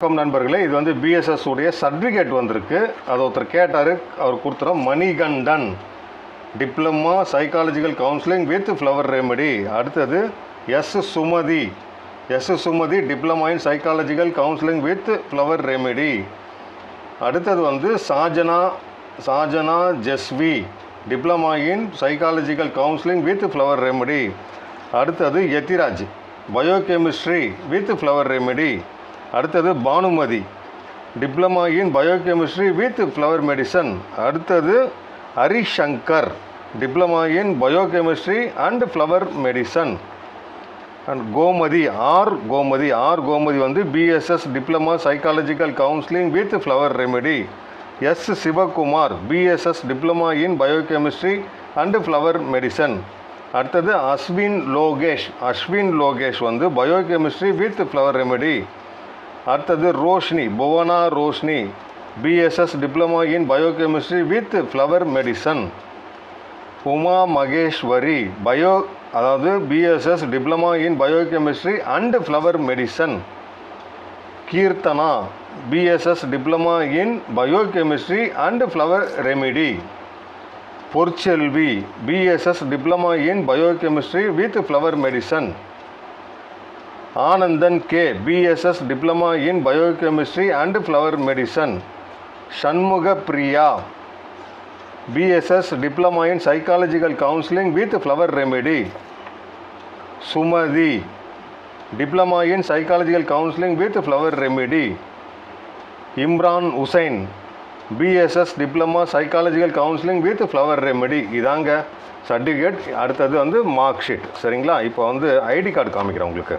வணக்கம் நண்பர்களே இது வந்து பிஎஸ்எஸ் உடைய சர்டிஃபிகேட் வந்திருக்கு. அது ஒருத்தர் கேட்டார் அவர் கொடுத்துறோம் Manikandan. Diploma psychological counselling with flower remedy அடுத்தது S Sumathi S Sumathi diploma in psychological counselling with flower remedy அடுத்தது வந்து Sajana Sajana Jesvi diploma in psychological counselling with flower remedy அடுத்தது Yathiraj biochemistry with flower remedy அடுத்தது Bhanumathi. Diploma in biochemistry with flower medicine. அடுத்தது Harishankar. Diploma in biochemistry and flower medicine. And Gomathi R Gomathi. R Gomathi வந்து BSS diploma psychological counselling with flower remedy. S Sivakumar BSS diploma in biochemistry and flower medicine. அடுத்தது அஸ்வின் லோகேஷ். அஸ்வின் லோகேஷ் வந்து biochemistry with flower remedy. அடுத்தது Roshini Bhuvana Roshini BSS diploma in biochemistry with flower medicine Uma Maheswari bio அதாவது BSS diploma in biochemistry and flower medicine Keerthana BSS diploma in biochemistry and flower remedy Porselvi BSS diploma in biochemistry with flower medicine Anandan K. BSS diploma in biochemistry and flower medicine. Shanmuga Priya. BSS diploma in psychological counselling with flower remedy Sumathi. Diploma in psychological counselling with flower remedy Imran Hussain. BSS diploma psychological counselling with flower remedy இதாங்க certificate அடுத்தது வந்து mark sheet சரிங்களா? இப்போ வந்து ID card காமிக்கிறேன் உங்களுக்கு.